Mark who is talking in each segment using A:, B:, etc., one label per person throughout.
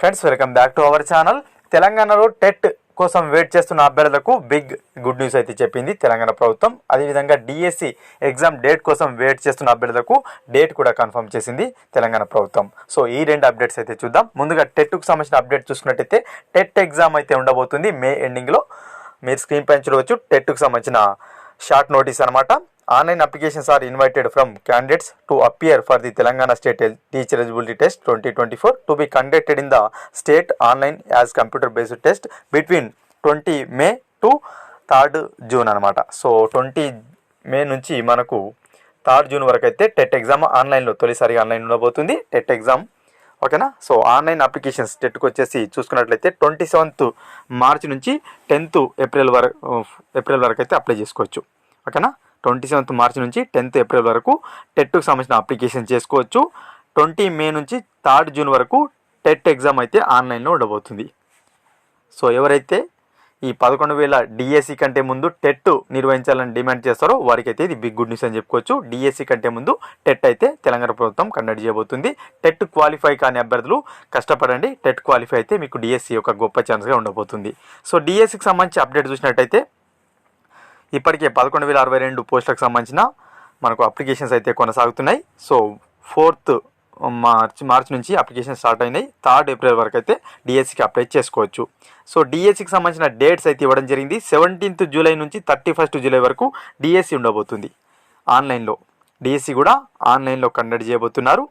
A: Friends welcome back to our channel తెలంగాణలో TET కోసం wait చేస్తున్న అభ్యర్థులకు బిగ్ గుడ్ న్యూస్ అయితే చెప్పింది తెలంగాణ ప్రభుత్వం. అదేవిధంగా డిఎస్సి ఎగ్జామ్ డేట్ కోసం వెయిట్ చేస్తున్న అభ్యర్థులకు డేట్ కూడా కన్ఫర్మ్ చేసింది తెలంగాణ ప్రభుత్వం. సో ఈ రెండు అప్డేట్స్ అయితే చూద్దాం. ముందుగా టెట్కు సంబంధించిన అప్డేట్ చూసుకున్నట్టయితే టెట్ ఎగ్జామ్ అయితే ఉండబోతుంది. మే ఎండింగ్లో మీరు స్క్రీన్ పైన చూడవచ్చు. టెట్కు సంబంధించిన షార్ట్ నోటీస్ అనమాట online applications are invited from candidates to appear for the Telangana state teacher eligibility test twenty twenty four to be conducted in the state online as computer based test between twenty May to third June అనమాట so twenty May నుంచి మనకు third June వరకు అయితే TET exam ఆన్లైన్లో తొలిసారిగా online ఉండబోతుంది. TET exam ఓకేనా? So online applications టెట్కి వచ్చేసి చూసుకున్నట్లయితే ట్వంటీ సెవెంత్ మార్చి నుంచి టెన్త్ ఏప్రిల్ వరకు ఏప్రిల్ వరకు అయితే అప్లై చేసుకోవచ్చు. ఓకేనా? ట్వంటీ సెవెంత్ మార్చి నుంచి టెన్త్ ఏప్రిల్ వరకు టెట్కి సంబంధించిన అప్లికేషన్ చేసుకోవచ్చు. ట్వంటీ మే నుంచి థర్డ్ జూన్ వరకు టెట్ ఎగ్జామ్ అయితే ఆన్లైన్లో ఉండబోతుంది. సో ఎవరైతే ఈ పదకొండు వేల డిఎస్సి కంటే ముందు టెట్ నిర్వహించాలని డిమాండ్ చేస్తారో వారికైతే ఇది బిగ్ గుడ్ న్యూస్ అని చెప్పుకోవచ్చు. డిఎస్సి కంటే ముందు టెట్ అయితే తెలంగాణ ప్రభుత్వం కండక్ట్ చేయబోతుంది. టెట్ క్వాలిఫై కాని అభ్యర్థులు కష్టపడండి. టెట్ క్వాలిఫై అయితే మీకు డిఎస్సి ఒక గొప్ప ఛాన్స్గా ఉండబోతుంది. సో డిఎస్సికి సంబంధించి అప్డేట్ చూసినట్టయితే ఇప్పటికే పదకొండు వేల అరవై రెండు పోస్టులకు సంబంధించిన మనకు అప్లికేషన్స్ అయితే కొనసాగుతున్నాయి. సో ఫోర్త్ మార్చ్ మార్చ్ నుంచి అప్లికేషన్ స్టార్ట్ అయినాయి. థర్డ్ ఏప్రిల్ వరకు అయితే డిఎస్సికి అప్లై చేసుకోవచ్చు. సో డిఎస్సికి సంబంధించిన డేట్స్ అయితే ఇవ్వడం జరిగింది. సెవెంటీన్త్ జూలై నుంచి థర్టీ ఫస్ట్ జూలై వరకు డిఎస్సి ఉండబోతుంది. ఆన్లైన్లో. డిఎస్సి కూడా ఆన్లైన్లో కండక్ట్ చేయబోతున్నారు.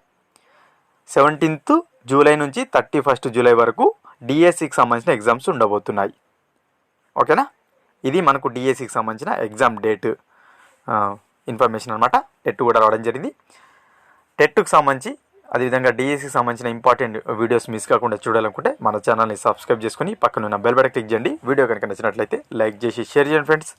A: సెవెంటీన్త్ జూలై నుంచి థర్టీ ఫస్ట్ జూలై వరకు డిఎస్సికి సంబంధించిన ఎగ్జామ్స్ ఉండబోతున్నాయి. ఓకేనా? ఇది మనకు డిఎస్సికి సంబంధించిన ఎగ్జామ్ డేట్ ఇన్ఫర్మేషన్ అనమాట టెట్ కూడా రావడం జరిగింది. టెట్కు సంబంధించి అదేవిధంగా డిఎస్సికి సంబంధించిన ఇంపార్టెంట్ వీడియోస్ మిస్ కాకుండా చూడాలనుకుంటే మన ఛానల్ని సబ్స్క్రైబ్ చేసుకుని పక్కన ఉన్న బెల్ బటన్ క్లిక్ చేయండి. వీడియో కనుక నచ్చినట్లయితే లైక్ చేసి షేర్ చేయండి ఫ్రెండ్స్